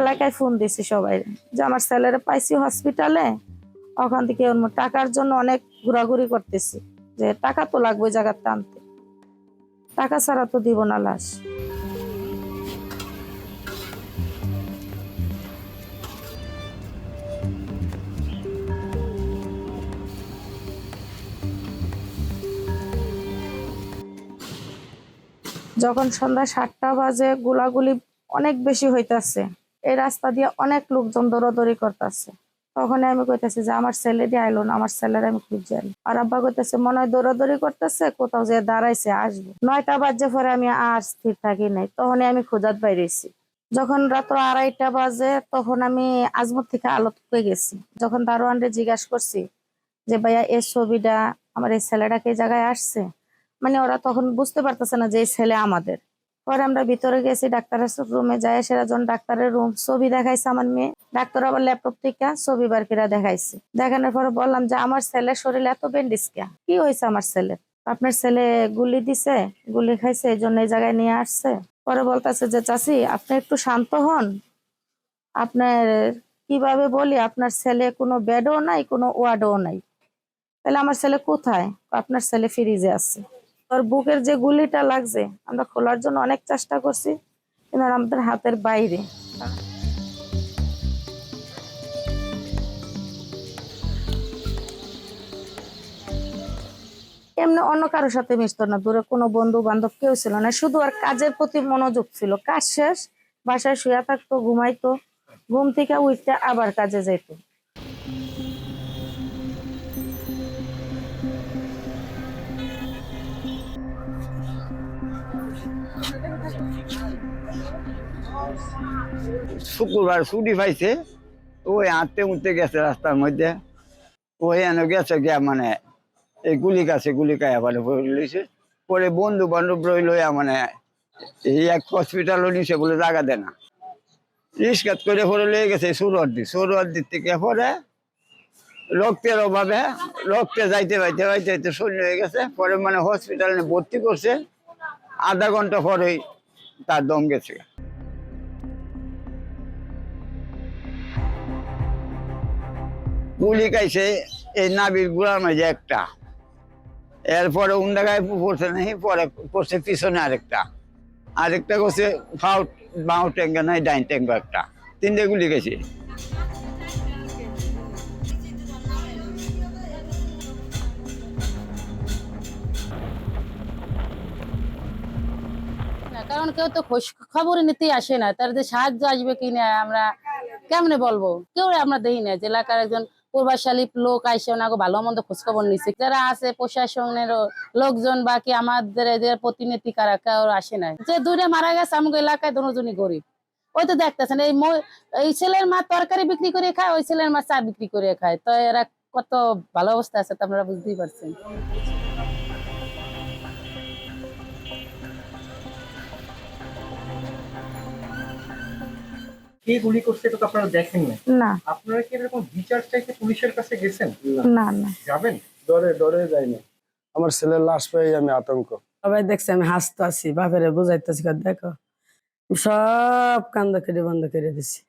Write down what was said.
এলাকায় ফোন দিছি সবাই। যে আমার ছেলেরা পাইছি হসপিটালে ওখান থেকে টাকার জন্য অনেক ঘোরাঘুরি করতেছি। যে টাকা তো লাগবে ওই জায়গাতে আনতে। টাকা ছাড়া তো দিব না লাশ। যখন সন্ধ্যা সাতটা বাজে, গোলাগুলি অনেক বেশি হইতাছে। এই রাস্তা দিয়ে অনেক লোকজন দৌড়াদৌড়ি করতেছে। তখন আমি কইতাছি যে, আমার ছেলে দিয়ে আইলো না, আমার ছেলের আমি খুঁজে আনি। আর আব্বা কইতাছে, মনে হয় দৌড়াদৌড়ি করতেছে, কোথাও যে দাঁড়াইছে, আসবে। নয়টা বাজে পরে আমি আর স্থির থাকি নাই। তখনই আমি খোঁজাত বাইরেছি। যখন রাত আড়াইটা বাজে, তখন আমি আজমত থেকে আলত পেয়ে গেছি। যখন দারোয়ানরে জিজ্ঞাসা করছি যে, ভাইয়া, এই ছবিটা আমার এই ছেলেটাকে জায়গায় আসছে? মানে ওরা তখন বুঝতে পারতেছে না যে, এই ছেলে আমাদের। পরে আমরা ভিতরে গেছি, ডাক্তারের রুমে যাই সেরা যখন ডাক্তারের রুম ছবি দেখাইছে আমার মেয়ে। ডাক্তার আবার ল্যাপটপ থেকে ছবি বার করে দেখাইছে। দেখানোর পরে বললাম যে, আমার ছেলের শরীরে এত ব্যান্ডেজ কে কি হয়েছে আমার ছেলে? আপনার ছেলে গুলি দিছে, গুলি খাইছে, এই জন্য এই জায়গায় নিয়ে আসছে? পরে বলতেছে যে, চাচি, আপনি একটু শান্ত হন। আপনার, কীভাবে বলি, আপনার ছেলে কোনো বেডও নাই, কোনো ওয়ার্ডও নাই। তাহলে আমার ছেলে কোথায়? আপনার ছেলে ফ্রিজে আছে। ওর বুকের যে গুলিটা লাগছে, আমরা খোলার জন্য অনেক চেষ্টা করছি, কিন্তু আমাদের হাতের বাইরে। এমনি অন্য কারোর সাথে মিশতো না, দূরে কোনো বন্ধু বান্ধব কেউ ছিল না, শুধু আর কাজের প্রতি মনোযোগ ছিল। কাজ শেষ, বাসায় শুয়ে থাকতো, ঘুমাইতো, ঘুম থেকে উঠতে আবার কাজে যেত শুক্রবার ছুটি পাইছে। ওই হাঁটতে উঠতে গেছে রাস্তার মধ্যে। ওই এনে গেছে গিয়া মানে এই গুলি কাছে গুলি খাইয়া পরে লইছে। পরে বন্ধু বান্ধব লইয়া মানে এই এক হসপিটালও নিছে বলে জায়গা দেয় না। রিস্কাত করে পরে লয়ে গেছে সুরদ্দি সুরদ্দির থেকে পরে রক্তের অভাবে, রক্তে যাইতে যাইতে যাইতে যাইতে শূন্য হয়ে গেছে। পরে মানে হসপিটালে ভর্তি করছে। আধা ঘণ্টা পরেই তার দম গেছে। গুলি খাইছে এই নাবির গুড়ার মাঝে একটা। এরপরে উন্ডা গায়ে পড়ছে নাই পরে পড়ছে পিছনে আরেকটা। আরেকটা করছে ফাউ বাউ ট্যাঙ্গা নাই, ডাইন ট্যাঙ্গা একটা। তিনটে গুলি গেছে কারণ কেউ তো খোঁজ খবর নিতে আসে না। তার যে সাহায্য আসবে কি না, আমরা কেমনে বলব? কেউ আমরা দেই না। এলাকার একজন পূর্বাশালী লোক আইসে, ওনাকে ভালো মন্দ খোঁজ খবর নিচ্ছে যারা আছে প্রশাসনের লোকজন বা কি আমাদের এদের প্রতিনিধি কারা, কেউ আসে না। যে দূরে মারা গেছে আমাকে এলাকায় দুজনই গরিব। ওই তো দেখতেছেন, এই এই ছেলের মা তরকারি বিক্রি করে খায়, ওই ছেলের মা চা বিক্রি করে খায়। তো এরা কত ভালো অবস্থা আছে তো আপনারা বুঝতেই পারছেন। কে গুলি করছে এটা তো আপনারা দেখেন না না। আপনারা কি এরকম বিচার চাইতে পুলিশের কাছে গেছেন? না না। যাবেন? ডরে ডরে যাইনি। আমার ছেলের লাশ পেয়ে আমি আতঙ্ক। সবাই দেখছে আমি হাসতে আছি বাপেরে বুঝাইতেছি দেখো সব কান্দ কেটে বন্ধ করে দিছি।